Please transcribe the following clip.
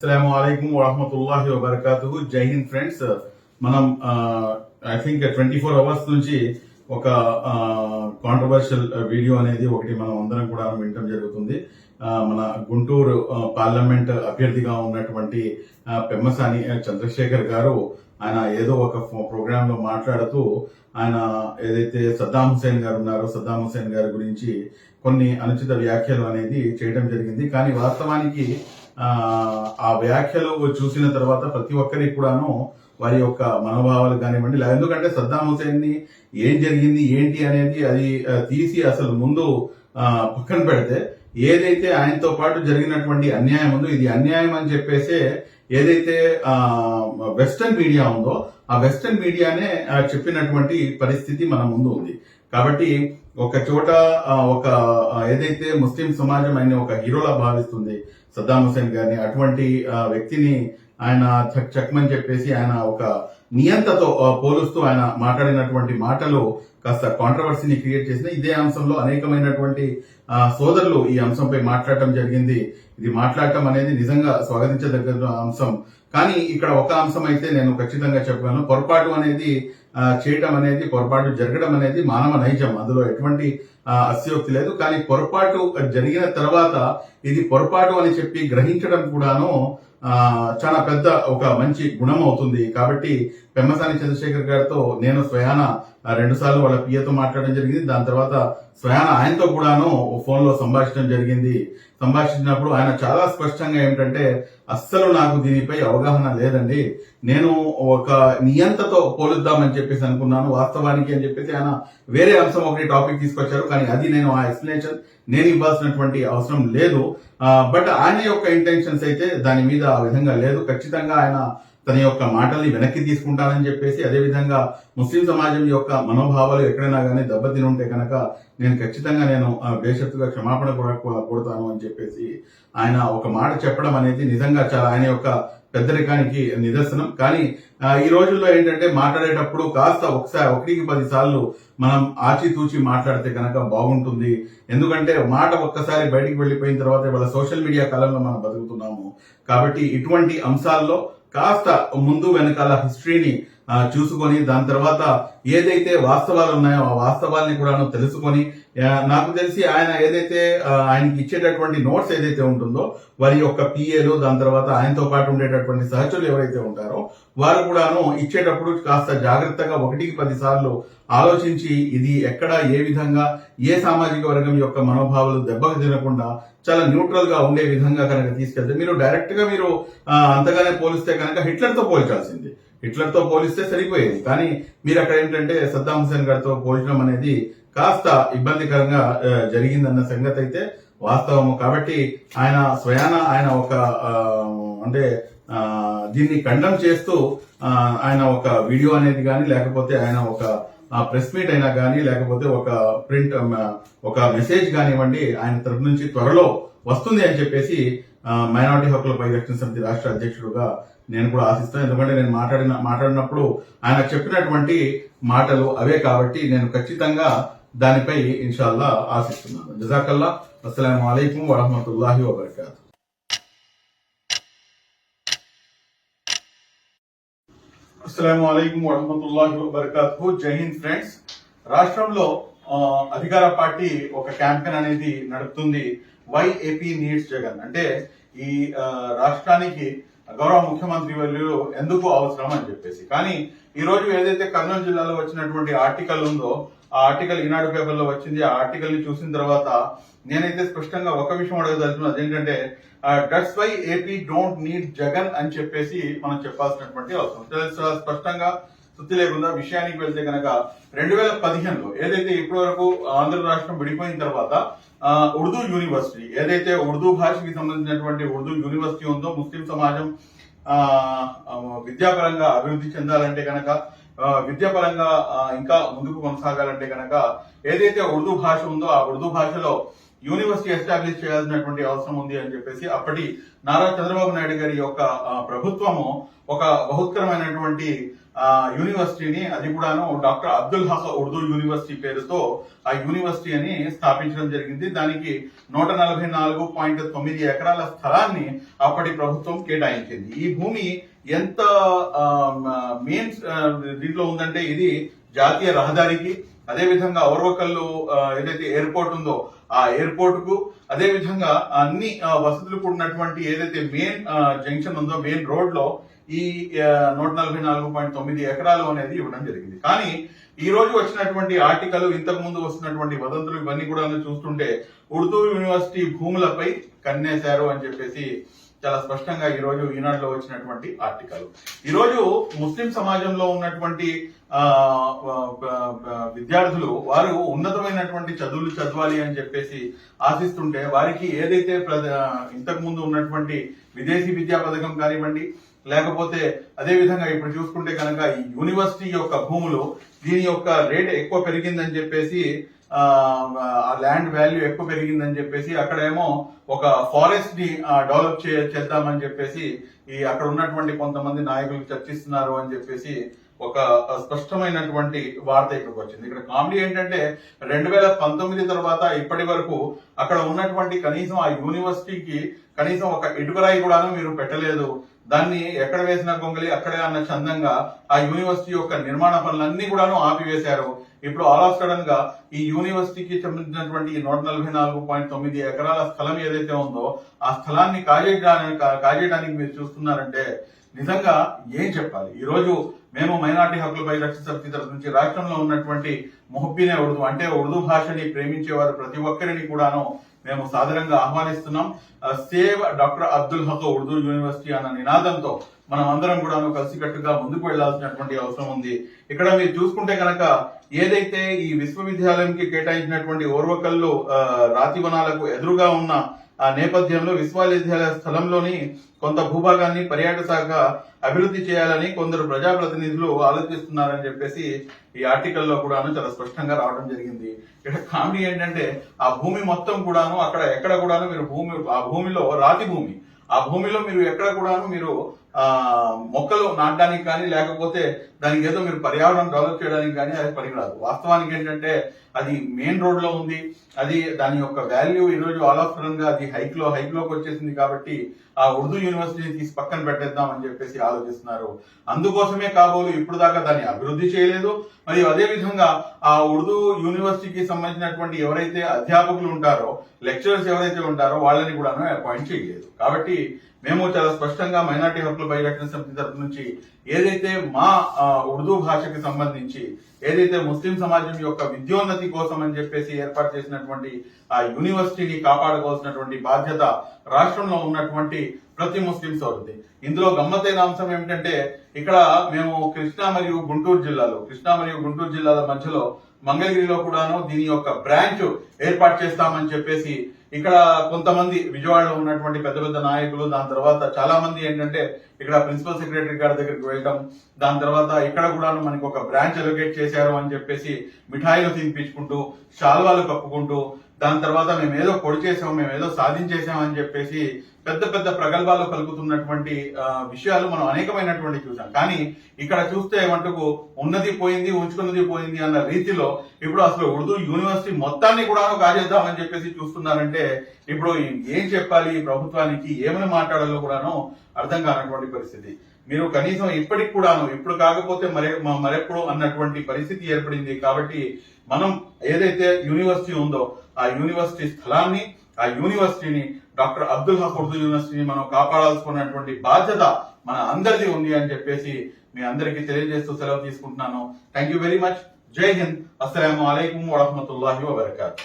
అస్సలం అయికం వరహమతుల్లాహి వబర్కాతు జై హింద్ ఫ్రెండ్స్ మనం I think twenty four hours నుంచి ఒక uh, కాంట్రవర్షియల్ వీడియో uh, అనేది ఒకటి మనం అందరం కూడా వినటం జరుగుతుంది. Uh, మన గుంటూరు పార్లమెంట్ అభ్యర్థిగా ఉన్నటువంటి పెమ్మసాని చంద్రశేఖర్ గారు ఆయన ఏదో ఒక ప్రోగ్రామ్లో మాట్లాడుతూ ఆయన ఏదైతే సద్దాం హుసేన్ గారు ఉన్నారో సద్దాం హుసేన్ గారి గురించి కొన్ని అనుచిత వ్యాఖ్యలు అనేది చేయడం జరిగింది. కానీ వాస్తవానికి ఆ, వ్యాఖ్యలు చూసిన తర్వాత ప్రతి ఒక్కరికి కూడాను వారి యొక్క మనోభావాలు కానివ్వండి ఎందుకంటే సద్దాం హుసేన్ని ఏం జరిగింది ఏంటి అనేది అది తీసి అసలు ముందు పక్కన పెడితే ఏదైతే ఆయనతో పాటు జరిగినటువంటి అన్యాయం ఉందో ఇది అన్యాయం అని చెప్పేసే ఏదైతే వెస్టర్న్ మీడియా ఉందో ఆ వెస్టర్న్ మీడియానే చెప్పినటువంటి పరిస్థితి మన ముందు ఉంది. కాబట్టి ఒక చోట ఒక ఏదైతే ముస్లిం సమాజం ఆయన ఒక హీరోలా భావిస్తుంది సద్దాం హుసేన్ గారిని అటువంటి వ్యక్తిని ఆయన చక్ చక్మని చెప్పేసి ఆయన ఒక నియంతతో పోలుస్తూ ఆయన మాట్లాడినటువంటి మాటలు కాస్త కాంట్రవర్సీని క్రియేట్ చేసిన ఇదే అంశంలో అనేకమైనటువంటి సోదరులు ఈ అంశంపై మాట్లాడటం జరిగింది. ఇది మాట్లాడటం అనేది నిజంగా స్వాగతించదగ్గ అంశం. కానీ ఇక్కడ ఒక అంశం అయితే నేను ఖచ్చితంగా చెప్పాను పొరపాటు అనేది చేయటం అనేది పొరపాటు జరగడం అనేది మానవ నైజం. అందులో ఎటువంటి అస్యోక్తి లేదు. కానీ పొరపాటు జరిగిన తర్వాత ఇది పొరపాటు అని చెప్పి గ్రహించడం కూడాను చాలా పెద్ద ఒక మంచి గుణం అవుతుంది. కాబట్టి పెమ్మసాని చంద్రశేఖర్ గారితో నేను స్వయాన రెండు సార్లు వాళ్ళ పియతో మాట్లాడడం జరిగింది. దాని తర్వాత స్వయాన ఆయనతో కూడాను ఫోన్లో సంభాషించడం జరిగింది. సంభాషించినప్పుడు ఆయన చాలా స్పష్టంగా ఏమిటంటే అస్సలు నాకు దీనిపై అవగాహన లేదండి. నేను ఒక నియంతతో పోలుద్దామని చెప్పేసి అనుకున్నాను. వాస్తవానికి అని చెప్పేసి ఆయన వేరే అంశం ఒకటి టాపిక్ తీసుకొచ్చారు. కానీ అది నేను ఆ ఎక్స్ప్లెనేషన్ నేను ఇవ్వాల్సినటువంటి అవసరం లేదు. బట్ ఆయన యొక్క ఇంటెన్షన్స్ అయితే దాని మీద ఆ విధంగా లేదు. ఖచ్చితంగా ఆయన తన యొక్క మాటల్ని వెనక్కి తీసుకుంటానని చెప్పేసి అదేవిధంగా ముస్లిం సమాజం యొక్క మనోభావాలు ఎక్కడైనా కానీ దెబ్బతిని ఉంటే కనుక నేను ఖచ్చితంగా నేను ఆ, క్షమాపణ కూడా కోరుతాను అని చెప్పేసి ఆయన ఒక మాట చెప్పడం అనేది నిజంగా చాలా ఆయన యొక్క పెద్దరికానికి నిదర్శనం. కానీ ఈ రోజుల్లో ఏంటంటే మాట్లాడేటప్పుడు కాస్త ఒకసారి ఒకటికి పది సార్లు మనం ఆచితూచి మాట్లాడితే కనుక బాగుంటుంది. ఎందుకంటే మాట ఒక్కసారి బయటికి వెళ్ళిపోయిన తర్వాత ఇవాళ సోషల్ మీడియా కాలంలో మనం బతుకుతున్నాము. కాబట్టి ఇటువంటి అంశాల్లో కాస్త ముందు వెనకాల హిస్టరీని చూసుకొని దాని తర్వాత ఏదైతే వాస్తవాలు ఉన్నాయో ఆ వాస్తవాల్ని కూడాను తెలుసుకొని నాకు తెలిసి ఆయన ఏదైతే ఆయనకి ఇచ్చేటటువంటి నోట్స్ ఏదైతే ఉంటుందో వారి యొక్క పిఏలు దాని తర్వాత ఆయనతో పాటు ఉండేటటువంటి సహచరులు ఎవరైతే ఉంటారో వారు కూడాను ఇచ్చేటప్పుడు కాస్త జాగ్రత్తగా ఒకటికి పది సార్లు ఆలోచించి ఇది ఎక్కడ ఏ విధంగా ఏ సామాజిక వర్గం యొక్క మనోభావాలు దెబ్బకు తినకుండా చాలా న్యూట్రల్గా ఉండే విధంగా కనుక తీసుకెళ్తే మీరు డైరెక్ట్గా మీరు అంతగానే పోలిస్తే కనుక హిట్లర్తో పోల్చాల్సింది. హిట్లర్తో పోలిస్తే సరిపోయేది. కానీ మీరు అక్కడ ఏంటంటే సద్దాం హుసేన్ గారితో పోల్చడం అనేది కాస్త ఇబ్బందికరంగా జరిగిందన్న సంగతి అయితే వాస్తవము. కాబట్టి ఆయన స్వయాన ఆయన ఒక అంటే దీన్ని ఖండం చేస్తూ ఆయన ఒక వీడియో అనేది కానీ లేకపోతే ఆయన ఒక ప్రెస్ మీట్ అయినా కానీ లేకపోతే ఒక ప్రింట్ ఒక మెసేజ్ కానివ్వండి ఆయన తరపు నుంచి త్వరలో వస్తుంది అని చెప్పేసి మైనారిటీ హక్కుల పరిరక్షణ సమితి రాష్ట్ర అధ్యక్షుడుగా నేను కూడా ఆశిస్తాను. ఎందుకంటే నేను మాట్లాడిన మాట్లాడినప్పుడు ఆయన చెప్పినటువంటి మాటలు అవే కాబట్టి నేను ఖచ్చితంగా దానిపై ఇన్షాల్లా ఆశిస్తున్నాను. జజాకల్లా అస్సలం అయికం వరహమతుల్లాహి వబర్కాత్. అస్సలం అయికం వరహమతుల్లాహి వబర్కాతు జై హింద్ ఫ్రెండ్స్. రాష్ట్రంలో అధికార పార్టీ ఒక క్యాంపెయిన్ అనేది నడుపుతుంది. Why AP needs Jagan. అంటే ఈ రాష్ట్రానికి గౌరవ ముఖ్యమంత్రి వర్యులు ఎందుకు అవసరం అని చెప్పేసి. కానీ ఈ రోజు ఏదైతే కర్నూలు జిల్లాలో వచ్చినటువంటి ఆర్టికల్ ఉందో ఆ ఆర్టికల్ ఈనాడు పేపర్లో వచ్చింది. ఆ ఆర్టికల్ని చూసిన తర్వాత నేనైతే స్పష్టంగా ఒక విషయం అడగదలుచుకున్నాను అదేంటంటే that's why AP don't need Jagan అని చెప్పేసి మనం చెప్పాల్సినటువంటి అవసరం. స్పష్టంగా సుత్తి లేకుండా విషయానికి వెళ్తే కనుక రెండు వేల పదిహేనులో ఏదైతే ఇప్పటి వరకు ఆంధ్ర రాష్ట్రం విడిపోయిన తర్వాత ఉర్దూ యూనివర్సిటీ ఏదైతే ఉర్దూ భాషకి సంబంధించినటువంటి ఉర్దూ యూనివర్సిటీ ఉందో ముస్లిం సమాజం ఆ, విద్యాపరంగా అభివృద్ధి చెందాలంటే కనుక విద్యాపరంగా ఆ, ఇంకా ముందుకు కొనసాగాలంటే కనుక ఏదైతే ఉర్దూ భాష ఉందో ఆ ఉర్దూ భాషలో యూనివర్సిటీ ఎస్టాబ్లిష్ చేయాల్సినటువంటి అవసరం ఉంది అని చెప్పేసి అప్పటి నారా చంద్రబాబు నాయుడు గారి యొక్క ప్రభుత్వము ఒక బహుత్కరమైనటువంటి యూనివర్సిటీని అది కూడాను డాక్టర్ అబ్దుల్ హస ఉర్దూ యూనివర్సిటీ పేరుతో ఆ యూనివర్సిటీ అని స్థాపించడం జరిగింది. దానికి నూట నలభై నాలుగు పాయింట్ తొమ్మిది ఎకరాల స్థలాన్ని అప్పటి ప్రభుత్వం కేటాయించింది. ఈ భూమి ఎంత మెయిన్ దీంట్లో ఉందంటే ఇది జాతీయ రహదారికి అదే విధంగా ఓర్వకల్లు ఏదైతే ఎయిర్పోర్ట్ ఉందో ఆ ఎయిర్పోర్ట్కు అన్ని వసతులు కూడినటువంటి ఏదైతే మెయిన్ జంక్షన్ ఉందో మెయిన్ రోడ్లో ఈ నూట నలభై నాలుగు పాయింట్ తొమ్మిది ఎకరాలు అనేది ఇవ్వడం జరిగింది. కానీ ఈ రోజు వచ్చినటువంటి ఆర్టికల్ ఇంతకు ముందు వస్తున్నటువంటి వదంతులు ఇవన్నీ కూడా చూస్తుంటే ఉర్దూ యూనివర్సిటీ భూములపై కన్నేశారు అని చెప్పేసి చాలా స్పష్టంగా ఈ రోజు ఈనాడులో వచ్చినటువంటి ఆర్టికల్. ఈ రోజు ముస్లిం సమాజంలో ఉన్నటువంటి ఆ, విద్యార్థులు వారు ఉన్నతమైనటువంటి చదువులు చదవాలి అని చెప్పేసి ఆశిస్తుంటే వారికి ఏదైతే ఇంతకు ముందు ఉన్నటువంటి విదేశీ విద్యా పథకం కానివ్వండి లేకపోతే అదే విధంగా ఇప్పుడు చూసుకుంటే కనుక ఈ యూనివర్సిటీ యొక్క భూములు దీని యొక్క రేట్ ఎక్కువ పెరిగిందని చెప్పేసి ఆ ఆ ల్యాండ్ వాల్యూ ఎక్కువ పెరిగిందని చెప్పేసి అక్కడేమో ఒక ఫారెస్ట్ని డెవలప్ చే చేద్దామని చెప్పేసి ఈ అక్కడ ఉన్నటువంటి కొంతమంది నాయకులు చర్చిస్తున్నారు అని చెప్పేసి ఒక స్పష్టమైనటువంటి వార్త ఇక్కడికి వచ్చింది. ఇక్కడ కామెడీ ఏంటంటే రెండు వేల పంతొమ్మిది తర్వాత ఇప్పటి వరకు అక్కడ ఉన్నటువంటి కనీసం ఆ యూనివర్సిటీకి కనీసం ఒక ఇటుకరాయి కూడాను మీరు పెట్టలేదు. దాన్ని ఎక్కడ వేసిన గొంగలి అక్కడే అన్న చందంగా ఆ యూనివర్సిటీ యొక్క నిర్మాణ పనులన్నీ కూడాను ఆపివేశారు. ఇప్పుడు ఆల్ ఆఫ్ సడన్గా ఈ యూనివర్సిటీకి సంబంధించినటువంటి ఈ నూట నలభై నాలుగు పాయింట్ తొమ్మిది ఎకరాల స్థలం ఏదైతే ఉందో ఆ స్థలాన్ని కాజేయడానికి కాజేయడానికి మీరు చూస్తున్నారంటే నిజంగా ఏం చెప్పాలి? ఈ రోజు మేము మైనార్టీ హక్కులపై రక్షణ సమితి తరఫు నుంచి రాష్ట్రంలో ఉన్నటువంటి మొహబ్బీనే ఉర్దూ అంటే ఉర్దూ భాషని ప్రేమించేవారు ప్రతి ఒక్కరిని కూడాను మేము సాదరంగా ఆహ్వానిస్తున్నాం. Save doctor Abdul Haq Urdu university అన్న నినాదంతో మనం అందరం కూడా కలిసికట్టుగా ముందుకు వెళ్ళాల్సినటువంటి అవసరం ఉంది. ఇక్కడ మీరు చూసుకుంటే కనుక ఏదైతే ఈ విశ్వవిద్యాలయంకి కేటాయించినటువంటి ఓర్వకల్లో రాతివనాలకు రాతి వనాలకు ఎదురుగా ఉన్న ఆ నేపథ్యంలో విశ్వవిద్యాలయ స్థలంలోని కొంత భూభాగాన్ని పర్యాటక శాఖ అభివృద్ధి చేయాలని కొందరు ప్రజాప్రతినిధులు ఆలోచిస్తున్నారని చెప్పేసి ఈ ఆర్టికల్లో కూడాను చాలా స్పష్టంగా రావడం జరిగింది. ఇక్కడ కామెడీ ఏంటంటే ఆ భూమి మొత్తం కూడాను అక్కడ ఎక్కడ కూడాను మీరు భూమి ఆ భూమిలో రాతి భూమి ఆ భూమిలో మీరు ఎక్కడ కూడాను మీరు ఆ మొక్కలు నాటడానికి కానీ లేకపోతే దానికి ఏదో మీరు పర్యావరణం డెవలప్ చేయడానికి కానీ అది పనికిరాదు. వాస్తవానికి ఏంటంటే అది మెయిన్ రోడ్లో ఉంది. అది దాని యొక్క వాల్యూ ఈ రోజు ఆల్ ఆఫ్ సడన్గా అది హైక్లో హైక్లోకి వచ్చేసింది కాబట్టి ఆ ఉర్దూ యూనివర్సిటీని తీసి పక్కన పెట్టేద్దాం అని చెప్పేసి ఆలోచిస్తున్నారు. అందుకోసమే కాబోలు ఇప్పుడు దాకా దాన్ని అభివృద్ధి చేయలేదు. మరియు అదే విధంగా ఆ ఉర్దూ యూనివర్సిటీకి సంబంధించినటువంటి ఎవరైతే అధ్యాపకులు ఉంటారో లెక్చరర్స్ ఎవరైతే ఉంటారో వాళ్ళని కూడా అపాయింట్ చేయలేదు. కాబట్టి మేము చాలా స్పష్టంగా మైనార్టీ హక్కుల పరిరక్షణ సమితి తరపు నుంచి ఏదైతే మా ఉర్దూ భాషకి సంబంధించి ఏదైతే ముస్లిం సమాజం యొక్క విద్యోన్నతి కోసం అని చెప్పేసి ఏర్పాటు చేసినటువంటి ఆ యూనివర్సిటీని కాపాడుకోవాల్సినటువంటి బాధ్యత రాష్ట్రంలో ఉన్నటువంటి ప్రతి ముస్లిం సోదరుది ఇందులో గమ్మత్తైన అంశం ఏమిటంటే ఇక్కడ మేము కృష్ణా మరియు గుంటూరు జిల్లాలో కృష్ణా మరియు గుంటూరు జిల్లాల మధ్యలో మంగళగిరిలో కూడాను దీని యొక్క బ్రాంచ్ ఏర్పాటు చేస్తామని చెప్పేసి ఇక్కడ కొంతమంది విజయవాడలో ఉన్నటువంటి పెద్ద పెద్ద నాయకులు దాని తర్వాత చాలా మంది ఏంటంటే ఇక్కడ ప్రిన్సిపల్ సెక్రటరీ గారి దగ్గరికి వెళ్ళటం దాని తర్వాత ఇక్కడ కూడా మనకి ఒక బ్రాంచ్ అలొకేట్ చేశారు అని చెప్పేసి మిఠాయిలు తినిపించుకుంటూ శాల్వాలు కప్పుకుంటూ దాని తర్వాత మేము ఏదో పొడి చేసాం మేము ఏదో సాధించేసాం అని చెప్పేసి పెద్ద పెద్ద ప్రగల్భాలు పలుకుతున్నటువంటి విషయాలు మనం అనేకమైనటువంటి చూసాం కానీ ఇక్కడ చూస్తే మటుకు ఉన్నది పోయింది ఉంచుకున్నది పోయింది అన్న రీతిలో ఇప్పుడు అసలు ఉర్దూ యూనివర్సిటీ మొత్తాన్ని కూడా కాజేద్దామని చెప్పేసి చూస్తున్నారంటే ఇప్పుడు ఏం చెప్పాలి ప్రభుత్వానికి ఏమని మాట్లాడాలో కూడాను అర్థం కానటువంటి పరిస్థితి. మీరు కనీసం ఇప్పటికి కూడాను ఇప్పుడు కాకపోతే మరే మరెప్పుడు అన్నటువంటి పరిస్థితి ఏర్పడింది కాబట్టి మనం ఏదైతే యూనివర్సిటీ ఉందో ఆ యూనివర్సిటీ స్థలాన్ని ఆ యూనివర్సిటీని డాక్టర్ అబ్దుల్ హక్ ఉర్దూ యూనివర్సిటీని మనం కాపాడాల్సుకున్నటువంటి బాధ్యత మన అందరిది ఉంది అని చెప్పేసి మీ అందరికీ తెలియజేస్తూ సెలవు తీసుకుంటున్నాను. థ్యాంక్ యూ వెరీ మచ్ జై హింద్. అస్సలం అయికం వరహమతుల్లాహి వబర్కాతు.